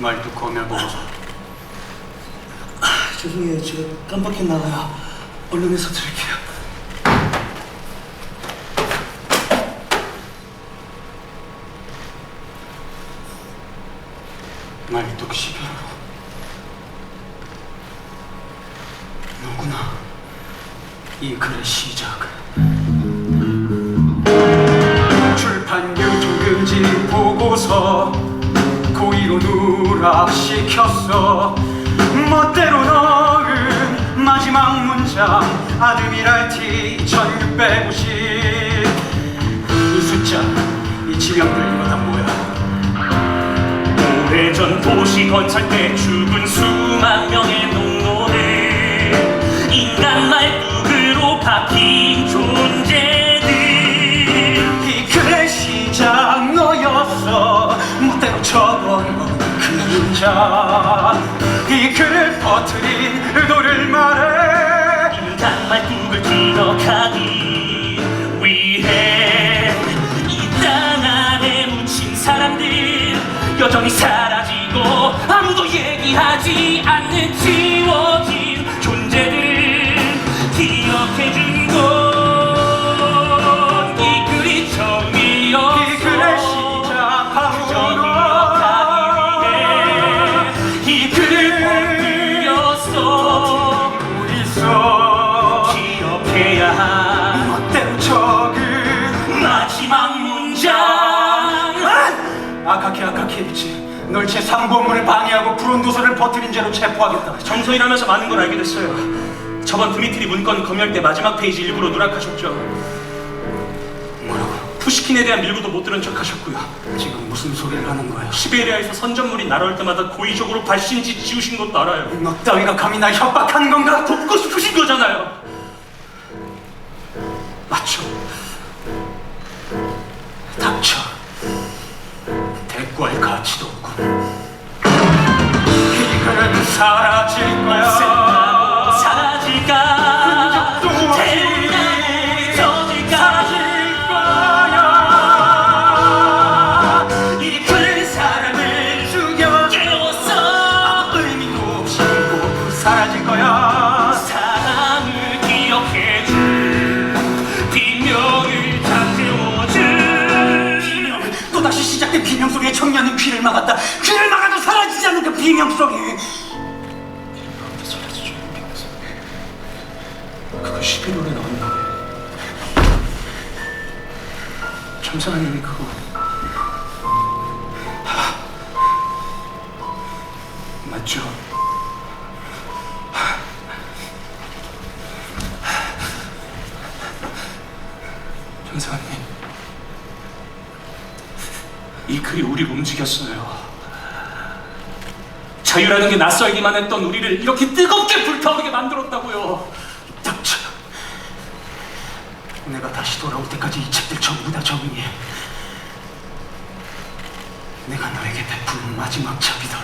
말도 거며보고서 아, 죄송해요. 제가 깜빡했나봐요. 얼른 해서 드릴게요. 말도 11호 누구나 이 글의 시작 출판 교통금지 보고서 고의로 누락시켰어. 멋대로 넣은 마지막 문장 아드미랄티 1650 이 숫자 이 지명들 이거 다 뭐야? 오래전 도시 건설 때 죽은 수 그 문장 이 글을 퍼뜨린 의도를 말해. 인간 말뚝을 기억하기 위해 이 땅 안에 묻힌 사람들 여전히 사라지고 아무도 얘기하지 않는 지 아카키 아카키에비치 널 제 3부원문을 방해하고 불온 도서를 퍼뜨린 죄로 체포하겠다. 정서일하면서 많은 걸 알게 됐어요. 저번 드미트리 문건 검열 때 마지막 페이지 일부러 누락하셨죠? 뭐라고? 푸시킨에 대한 밀고도 못 들은 척 하셨고요. 지금 무슨 소리를 하는 거야? 시베리아에서 선전물이 날아올 때마다 고의적으로 발신지 지우신 것도 알아요. 너 따위가 감히 날 협박하는 건가? 돕고 싶으신 거잖아요 가치도 없군 이글은 사라질 거야 소리에 청년은 귀를 막았다. 귀를 막아도 사라지지 않는 그 비명 소리 그거 11월에 나온 노래 참사하님이 그거? 하, 맞죠? 전사님 이 글이 우리를 움직였어요. 자유라는 게 낯설기만 했던 우리를 이렇게 뜨겁게 불타오르게 만들었다고요. 닥쳐. 내가 다시 돌아올 때까지 이 책들 전부 다 정리해. 내가 너에게 베푸는 마지막 자비다.